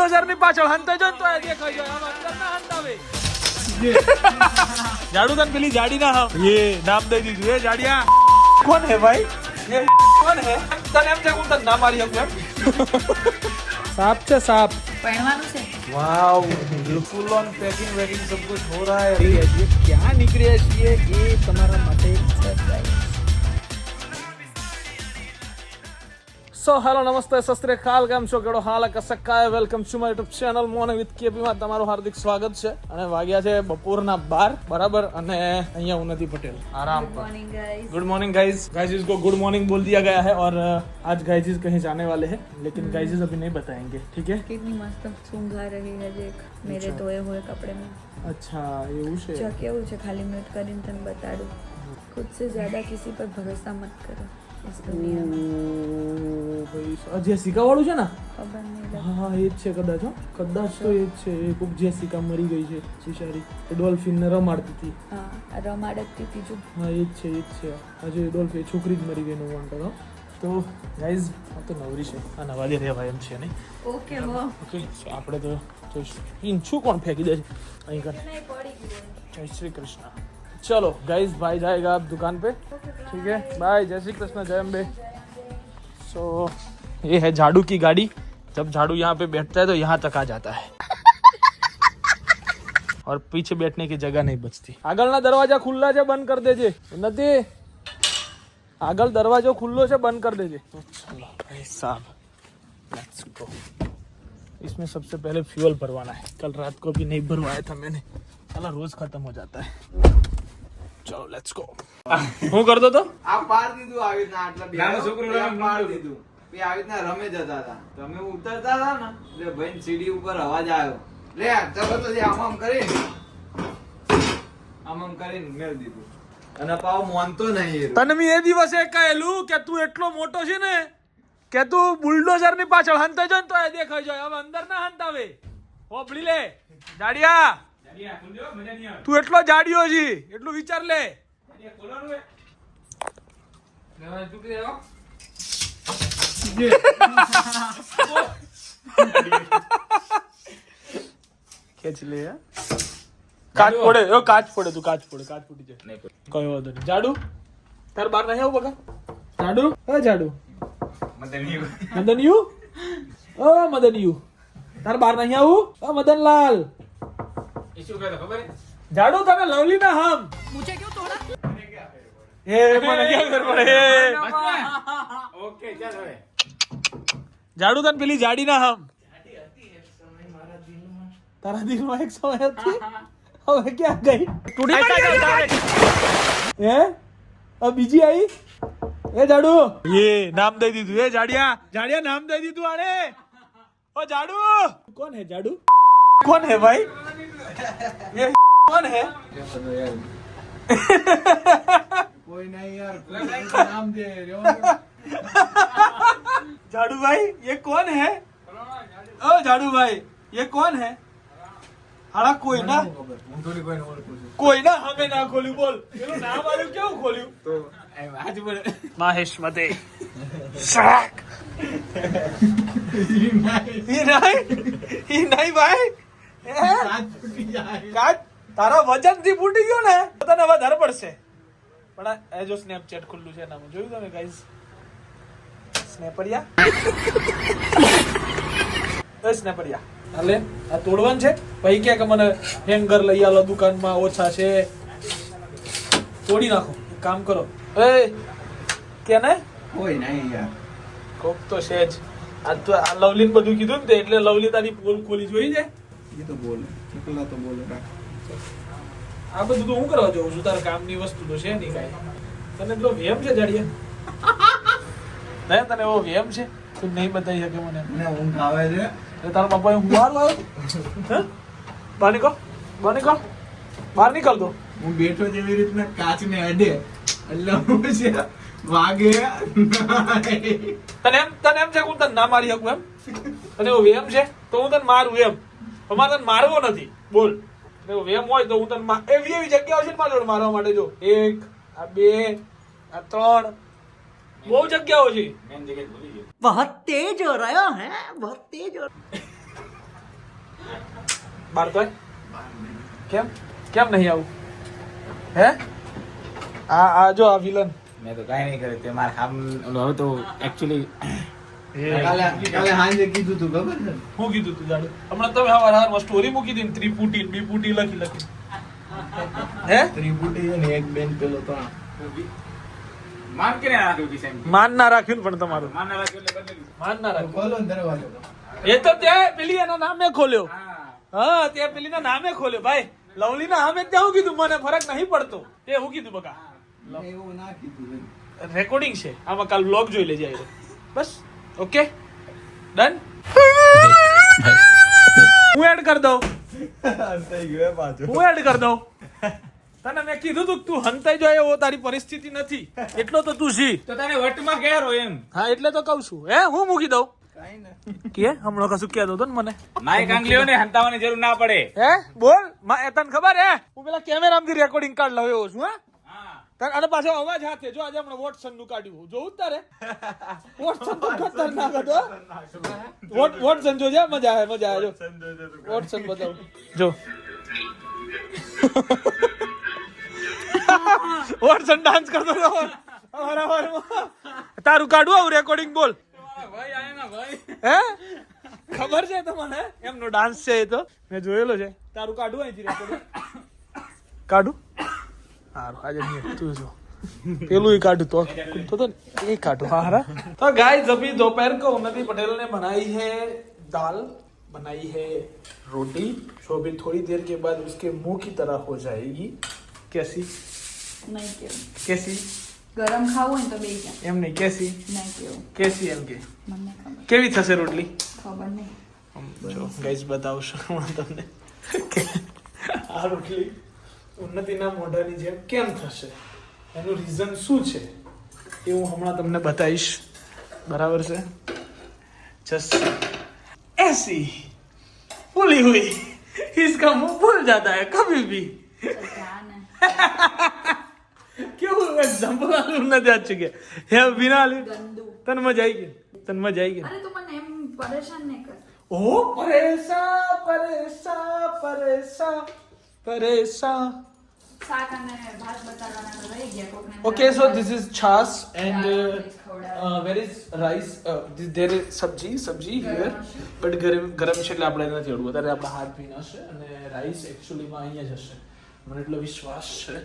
Bulldozer ની પાછળ હંતા જો ને તો એ દેખાય જાય આમ અંદર ના હંતાવે જાડુ તને પેલી જાડી ના હમ ये નામ દઈ દીધું એ જાડિયા કોણ હે ભાઈ ये કોણ હે તને એમ છે હું તને ના મારી શકું એમ સાપ છે સાપ પહેણવાનું છે वाव फुल ऑन पैकिंग वैकिंग सब कुछ हो रहा है अभी ये क्या નીકળ્યા છીએ એ તમારા માટે સરપ્રાઈઝ સો હેલો નમસ્તે સસ્ત્રે ખાલ કેમ છો કેડો હાલ કસક્કાય welcome to my YouTube channel morning with કેપીમાં તમારું હાર્દિક સ્વાગત છે અને વાગ્યા છે બપોરના બાર બરાબર અને અહીંયા હું નથી પટેલ આરામ પર morning guys good morning guys guys इसको गुड मॉर्निंग बोल दिया गया है और अ, आज गाइज कहीं जाने वाले हैं लेकिन गाइज अभी नहीं बताएंगे ठीक है कितनी मस्त सूंघ आ रही है देख मेरे धोए हुए कपड़े में अच्छा એવું છે જો કેવું છે ખાલી મ્યુટ કરીને તને બતાડું खुद से ज्यादा किसी पर भरोसा मत करो इस दुनिया में ઓ, ભાઈ જેસિકા વાળું છે ને? હા એ જ છે કદાચ હો. કદાચ તો એ જ છે એ કોક જેસિકા મરી ગઈ છે બિચારી એ ડોલ્ફિન ને રમાડતી હતી. રમાડતી હતી જો. હા એ જ છે એ જ છે. આજે ડોલ્ફિન છોકરી જ મરી ગઈ નું વોન્ટેડ હો. તો ગાઈઝ આ તો નવરી છે. આ નવા દે રહેવા એમ છે નહીં? ઓકે ઓકે આપણે તો જોઈશું. શું કોણ ફેંકી દે છે? અહીં કર. જય શ્રી કૃષ્ણ. ચલો ગાઈઝ ભાઈ જાયગા આપ દુકાન પે. ઠીક હે બાય જય શ્રી કૃષ્ણ જય અંબે. कृष्ण जय अम्बे सो ये है झाड़ू की गाड़ी जब झाड़ू यहाँ पे बैठता है तो यहाँ तक आ जाता है और पीछे बैठने की जगह नहीं बचती આગળના દરવાજા ખુલ્લા છે બંધ કરી દેજે નથી આગળ દરવાજો ખુલ્લો છે બંધ कर देजे तो चलो भाई साहब लेट्स गो इसमें सबसे पहले फ्यूल भरवाना है कल रात को भी नहीं भरवाया था मैंने साला रोज खत्म हो जाता है ચલો લેટ્સ ગો હું કરતો તો? આ પાર દીધું આવી રીતના આટલા બે નાનો છોકરો પાર દીધું. એ આવી રીતના રમે જતા હતા. તમે ઉતરતા હતા ને એટલે ભાઈ સીડી ઉપર અવાજ આવ્યો. લે ચલો તો આમ આમ કરી આમ આમ કરીને મેળ દીધું. અને પાવ માનતો નહીં તને મેં એ દિવસે કહેલું કે તું એટલો મોટો છે ને કે તું બુલડોઝરની પાછળ હંતે જ તો એ દેખાય જાય. હવે અંદર ના હંતાવે. હોપડી લે. જાડિયા તું એટલો જાડ્યો છે એટલું વિચાર લે. ખેંચ લે કાચ પડે ઓ કાચ પડે તું કાચ પડે કાચ ફૂટી જાય. કયો વાંધો નહીં. જાડુ? તાર બાર નહીં આવું બગા જાડુ? હે જાડુ? મદન યુ ઓ મદન યુ તાર બાર નહીં આવું? ઓ મદનલાલ. झाड़ू था ना लवली में मुझे क्यों तोड़ा? ये ओके चल झाड़ू तन पीली झाड़ी ना हम। तारा दिन में एक समय थी अब क्या गई? अब बीजी आई। ये झाड़ू। ये नाम दे दी तू ये झाड़िया। झाड़िया नाम दे दी तू अरे ओ झाड़ू। कौन है झाड़ू? कौन है भाई? ये कौन है? कोई नहीं यार तो नाम दे झाड़ू भाई ये कौन है? ओ झाड़ू भाई ये कौन है? हरा कोई ना। कोई ना हमें ना खोलू बोल। नाम आलू क्यों खोलू? तो आज महेश मते ये नहीं। ये नहीं भाई। કાચ તારા વજનથી ફૂટી ગયો ને તને વધારે પડશે. પણ એ જો સ્નેપચેટ ખુલ્લું છે એનામાં જોયું તમે ગાઈઝ સ્નેપરિયા એ સ્નેપરિયા હાલે? આ તોડવાનું છે? ભાઈ કે કે મને હેંગર લઈ આલો દુકાનમાં ઓછા છે. તોડી નાખો. એક કામ કરો. એ કે ને કોઈ નહીં યાર. કોક તો છે જ. આ તો આ લવલી બધું કીધું ને તે એટલે લવલી તારી પોલ ખોલી જોઈ છે એ તો બોલે એકલા તો બોલે આ બધું તો હું કરવા જઉં છું તારા કામની વસ્તુ તો છે નહીં કાંઈ. તને જો વેમ છે જાડિયા નહીં તને એવો વેમ છે? તું નહીં બતાવી શકે મને. મને ઊંઘ આવે છે. એટલે તારા પપ્પાએ હું બહાર આવ્યો હે? બહાર નીકળ બહાર નીકળ. બહાર નીકળ દો હું બેઠો જેવી રીતના કાચને અડે એટલે હું છે વાગે તને એમ તને એમ છે હું તને ના મારી શકું એમ? તને એવો વેમ છે? તો હું તને મારું એમ. મારે તને મારવો નથી. બોલ. વેમ હોય તો હું તને એવી એવી જગ્યાઓ છે મારા મારવા માટે જો. એક આ બે આ ત્રણ. બહુ જગ્યાઓ છે. બહુ તેજ રહ્યો હે? બહુ તેજ બાર તો કેમ? કેમ નહીં આવું? હે? આ આ જો આ વિલન મેં તો કાઈ નહીં કર્યું. તે મારા ખામ હવે તો એકચ્યુઅલી કાલે કાલે હાંજે કીધું તું ખબર છે? હું કીધું તું જાડે. હમણાં તમે હવાર હવારમાં સ્ટોરી મૂકી હતી ત્રિપુટી બીપુટી લખી લખી. હે? ત્રિપુટી ને એક બેન પેલો ત્રણ. માન કે ના રાખ્યું માન ના રાખ્યું પણ તમારું. માન ના રાખ્યું એટલે બદલેલું માન ના રાખ્યું. ખોલો દરવાજો. એ તો ત્યાં પેલી એના નામે ખોલ્યો. હા. તે ત્યાં પેલી ના નામે ખોલ્યો. ભાઈ લવલી ના સામે ત્યાં હું કીધું મને ફરક નહીં પડતો. તે હું કીધું બકા. એવું ના કીધું રેકોર્ડિંગ છે. આમાં કાલ બ્લોગ જોઈ લેજે. બસ. ઓકે? ડન? હું એડ કરી દઉં. થઈ ગયો પાછો હું એડ કરી દઉં. તને મેં કીધું તું તું હંતાઈ જાય એવો તારી પરિસ્થિતિ નથી. એટલો તો તું જી. તો તને વટમાં કેરો એમ? હા એટલે તો કહું છું. હે હું મૂકી દઉં. કે હમણાં કશું કહેતો હતો ને મને. માય કાંગલીઓ ને હંતાવાની જરૂર ના પડે. હે બોલ. મા એ તને ખબર હે? હું પેલા કેમેરામાંથી રેકોર્ડિંગ કાર્ડ લાવ્યો એવો છું હા? તાર- અને પાછો અવાજ હાથે જો આજે આપણે વોટસનનું કાઢ્યું જોવું તારે. વોટસન તો ખતરનાક હતો વોટ વોટસન જોજે મજા આવે મજા આવે જો. વોટસન બતાવું. જો. વોટસન ડાન્સ કરતો હતો. તારું કાઢવું આવું રેકોર્ડિંગ બોલ. ભાઈ આયા ના ભાઈ. હે? ખબર છે તમને? એમનો ડાન્સ છે એ તો. મેં જોયેલો છે. તારું કાઢું અહીંથી રેકોર્ડિંગ કાઢું? હારું આજે નહીં તું જો પેલું ही काटू तो तो तो ये काटू हाँ हरा तो गाइस अभी दोपहर को उन्नति पटेल ने बनाई है दाल बनाई है रोटी जो अभी थोड़ी देर के बाद उसके मुंह की तरह हो जाएगी कैसी નહીં કેવું कैसी ગરમ ખાવું હોય ને તો બે ક્યાં એમ નહીં कैसी નહીં કેવું कैसी એમ કે મને ખબર કેવી થશે રોટલી ખબર નહીં આમ જો ગાઈસ બતાવશું હમણાં તમને કે આ રોટલી ઉન્નતિના મોઢાની જેમ કેમ થશે? એનું રીઝન શું છે? એ હું હમણાં તમને બતાવીશ. બરાબર છે? Just AC. ફૂલી હુઈ. इसका मुंह फूल जाता હે કભી भी કેવું એક્ઝામ્પલ આલું નથી આ ચૂકે હે વિના આલી. તન મજા આવી ગઈ? તન મજા આવી ગઈ? અરે તું મને એમ પરેશાન ન કર. ઓ પરેશા પરેશા પરેશા પરેશા. Okay, so this is chas and uh, uh, where is rice? Uh, this, there is sabji, sabji here, but ગરમ ગરમ છે એટલે આપણે નથી અડવું. અત્યારે આપણા હાથ ભીના છે અને રાઈસ એકચ્યુઅલીમાં અહીંયા જ હશે. મને એટલો વિશ્વાસ છે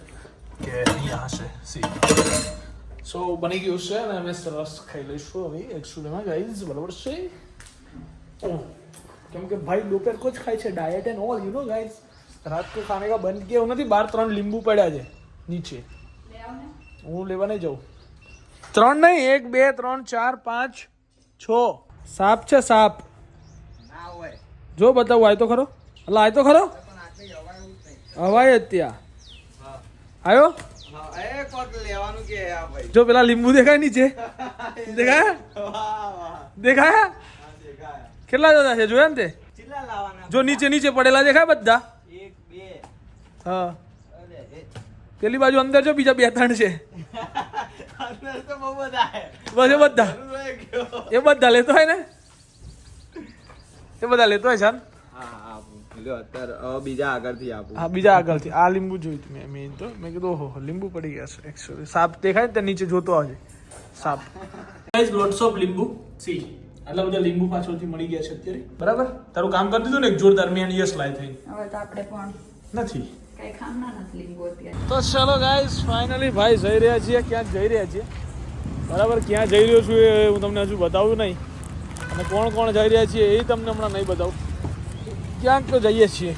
કે અહીંયા હશે. સી સો બની ગયું છે અને અમે સરસ ખાઈ લઈશું હવે. એકચ્યુઅલીમાં ગાઈઝ બરાબર છે? કેમ કે ભાઈ બપોર કોચ ખાય છે. Diet and all you know guys રાત को खाने का बंद किया નથી બાર ત્રણ લીંબુ પડ્યા છે નીચે લે આવ ને હું લેવા નહીં જાઉં ત્રણ નહીં એક બે ત્રણ ચાર પાંચ છ સાપ છે સાપ ના હોય જો બતાવું આય તો ખરો એટલે આય તો ખરો હવાય જ ત્યાં આવ્યો હા એ કોક લેવાનું કે આ ભાઈ જો પેલા લીંબુ દેખાય નીચે દેખાય વાહ વાહ દેખાય આ દેખાય કેટલા જતા છે જોયા ને તે ચીલા લાવવાના જો નીચે નીચે પડેલા દેખાય બધા એક બે હા. અરે પેલી બાજુ અંદર જો બીજા બે ત્રણ છે. બસ એ બધા. એ બધા લેતો હોય ને? એ બધા લેતો હોય છાન બીજા આગળથી આપું. હા બીજા આગળથી. આ લીંબુ જોયું તું મેં મેં તો. મેં કીધું ઓહો લીંબુ પડી ગયા છે એકચ્યુઅલી સાપ દેખાય ને ત્યાં નીચે જોતો આવજે. સાપ. ગાઈસ લોટ્સ ઓફ લીંબુ. સી આટલા બધા લીંબુ પાછળથી મળી ગયા છે અત્યારે. બરાબર? તારું કામ કરી દીધું ને? એક જોરદાર મેં યસ લાય થઈ હવે તો આપણે પણ નથી. કઈ ખામના નથી લીંબુ અત્યારે તો ચલો ગાઈસ ફાઇનલી ભાઈ જઈ રહ્યા છીએ ક્યાંક જઈ રહ્યા છીએ બરાબર ક્યાં જઈ રહ્યો છું એ હું તમને હજુ બતાવું નહીં અને કોણ કોણ જઈ રહ્યા છીએ એ તમને હમણાં નહીં બતાવું ક્યાંક તો જઈએ છીએ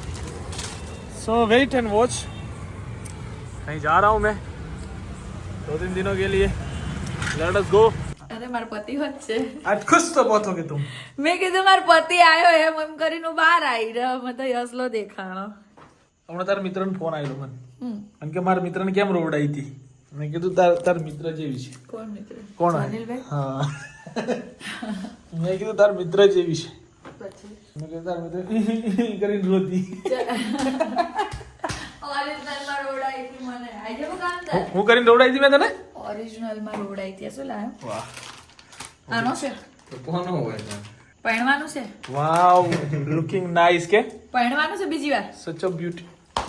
સો વેઇટ એન્ડ वॉच कहीं जा रहा हूँ मैं दो तीन दिनों के लिए लेट अस गो અરે મારો પતિ હોત છે आज खुश तो बहुत होगे तुम મેં કીધું મારો પતિ આવ્યો એમ એમ કરીને હું બહાર આવી રહ્યો મને તો યસલો દેખાણો હમણાં તારા મિત્રને ફોન આવ્યો મને. કારણ કે મારા મિત્રને કેમ રોવડાવી હતી? મેં કીધું તાર તાર મિત્ર જેવી છે. કોણ મિત્ર? કોણ? હા. મેં કીધું તાર મિત્ર જેવી છે. મેં કીધું તાર મિત્ર કરીને રોતી. હું કરીને રોવડાવી હતી મેં તને? ઓરિજિનલમાં રોડાઈ હતી. શું લાયો? વાહ. આનો છે? કોનો હોય પહેણવાનું છે? વાવ લુકિંગ નાઇસ કે? પહેણવાનું છે બીજી વાર? સચ અ બ્યુટી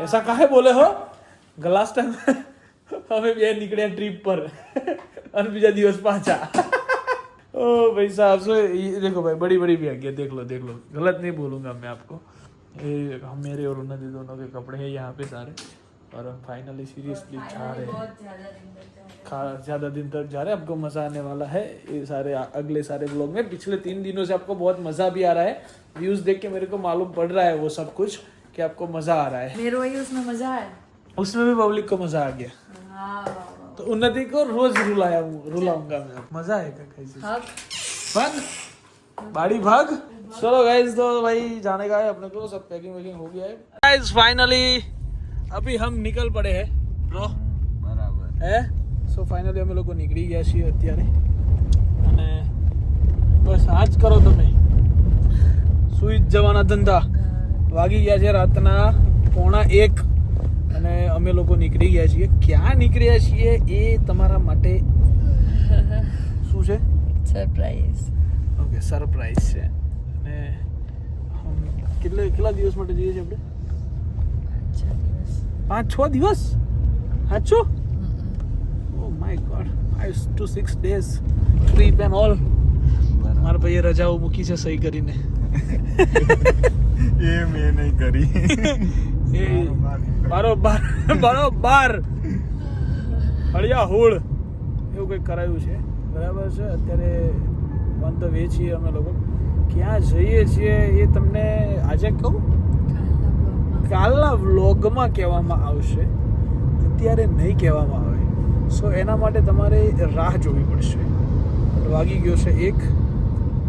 ऐसा कहा बोले हो? लास्ट टाइम हमें भी निकले ट्रिप पर। अनबीजा दिवस पहुँचा ओ भाई साहब सो ये देखो भाई बड़ी बड़ी भी आ गया देख लो देख लो। गलत नहीं बोलूँगा मैं आपको। ये हम मेरे और उन्नति दोनों के कपड़े हैं यहाँ पे सारे। और हम फाइनली सीरियसली जा रहे हैं। खा ज़्यादा दिन तक जा रहे हैं। आपको मज़ा आने वाला है ये सारे अगले सारे ब्लॉग में। पिछले तीन दिनों से आपको बहुत मज़ा भी आ रहा है। व्यूज़ देख के मेरे को मालूम पड़ रहा है वो सब कुछ। कि आपको मज़ा आ रहा है मेरे वही उसमें मजा है उसमें भी पब्लिक को मज़ा आ गया हाँ वाह, वाह। तो उन्नति को रोज रुलाया रुलाऊंगा मैं मज़ा आएगा कैसे हक भाग बाड़ी भाग चलो गाइस तो भाई जाने का है अपने को सब पैकिंग वैकिंग हो गया है गाइस फाइनली अभी हम निकल પડે હે બ્રો બરાબર હે સો ફાઇનલી અમે લોકો નીકળી ગયા છીએ અત્યારે અને બસ આ જ કરો તમે સુઈ જ જવાના ધંધા વાગી ગયા છે રાતના પોણા એક અને અમે લોકો નીકળી ગયા છીએ. ક્યાં નીકળ્યા છીએ એ તમારા માટે શું છે? સરપ્રાઈઝ ઓકે સરપ્રાઈઝ છે. અને કેટલે કેટલા દિવસ માટે જઈએ છીએ આપણે? પાંચ છ દિવસ? સાચો ઓ my God five to six days trip and all મારા ભાઈએ રજાઓ મૂકી છે સહી કરીને. એ મેં નહીં કરી. એ બારોબાર બારોબાર હળિયા હોળ. એવું કંઈક કરાયું છે. બરાબર છે? અત્યારે ઓન ધ વે છીએ અમે લોકો. ક્યાં જઈએ છીએ એ તમને આજે કહું? કાલના વ્લોગમાં કહેવામાં આવશે. અત્યારે નહીં કહેવામાં આવે. સો એના માટે તમારે રાહ જોવી પડશે. વાગી ગયો છે એક.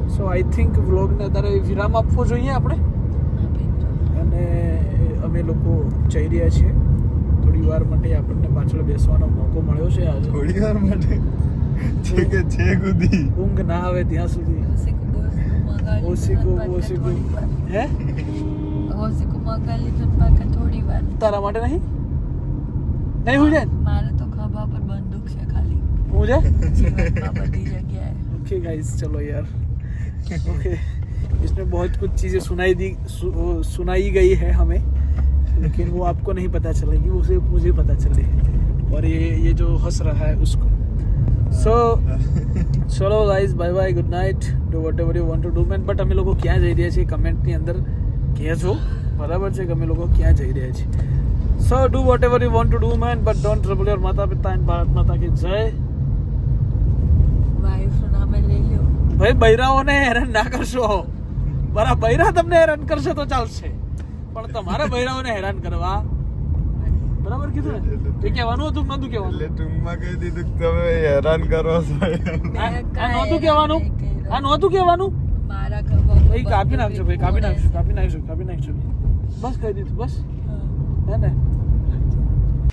સો આઈ થિંક વ્લોગને અત્યારે વિરામ આપવો જોઈએ આપણે? અને અમે લોકો જઈ રહ્યા છીએ. થોડી વાર માટે આપણને પાછળ બેસવાનો મોકો મળ્યો છે આજે. થોડી વાર માટે? છે કે છે કુદી. ઊંઘ ના આવે ત્યાં સુધી. ઓસિકુ ઓસિકુ હે? ઓસિકુ મગાલી તો પાકા થોડી વાર. તારા માટે નહીં? નહીં હું જાય? મારે તો ખભા પર બંદૂક છે ખાલી. હું જાય બધી જગ્યાએ. ઓકે ગાઈસ ચલો યાર. ઓકે इसमें बहुत कुछ चीज़ें सुनाई दी सु, सुनाई गई है हमें लेकिन वो आपको नहीं पता चलेगी वो सिर्फ मुझे पता चले और ये ये जो हंस रहा है उसको सो ચલો guys bye bye good night do whatever you want to do man but અમે લોકો ક્યાં જઈ રહ્યા છીએ કમેન્ટની અંદર કહેજો બરાબર છે કે અમે લોકો ક્યાં જઈ રહ્યા છીએ so do whatever you want to do man but don't trouble your માતા પિતા એન્ડ ભારત માતા કી જય વાઈફ નામે લઈ લ્યો ભાઈ બૈરાઓને હેરાન ના કરશો મારા બૈરા તમને હેરાન કરશે તો ચાલશે પણ તમારા બૈરાઓને હેરાન કરવા બરાબર કીધું ને એ કહેવાનું હતું કે નહોતું એટલે કહેવાનું ટૂંકમાં કહી દીધું કે તમે હેરાન કરો છો આ આ નહોતું કહેવાનું આ નહોતું કહેવાનું મારા ખભા પર ભાઈ કાપી બંદૂક નાખજો ભાઈ કાપી નાખજો કાપી નાખજો કાપી નાખજો બસ કહી દીધું બસ હે ને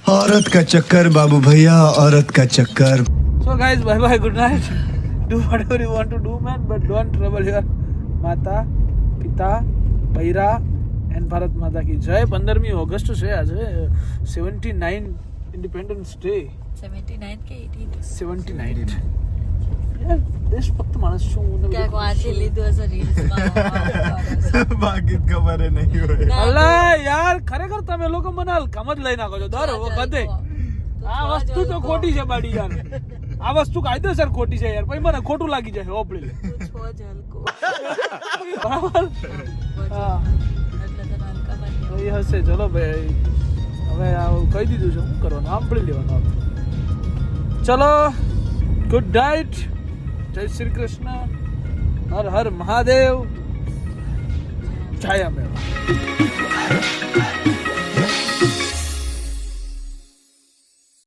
औरत का चक्कर बाबू भैया औरत का चक्कर So guys, bye bye, good night. Do whatever you want to do, man, but don't trouble your માતા પિતા પૈરા એન્ડ ભારત માતા કી. જય પંદરમી ઓગસ્ટ છે આજે સેવન્ટી નાઇન ઇન્ડિપેન્ડન્સ ડે 79 કે સેવન્ટી નાઇન. દેશભક્ત માણસ છું હું ક્યાંક વાંચી લીધું હશે રીલ્સમાં બાકી ખબર નહીં હોય. અલા યાર ખરેખર તમે લોકો મને હલકામ જ લઈ નાખો છો. દર વખતે. આ વસ્તુ તો ખોટી છે બાડી યાર આ વસ્તુ કાયદેસર ખોટી છે યાર. પછી મને ખોટું લાગી જાય ઓપડી લે છો તો એ હશે. ચલો ભાઈ, હવે કહી દીધું છે. શું કરવાનું? સાંભળી લેવાનું ચલો. ગુડ નાઇટ જય શ્રી કૃષ્ણ. હર હર મહાદેવ. જય મેળા.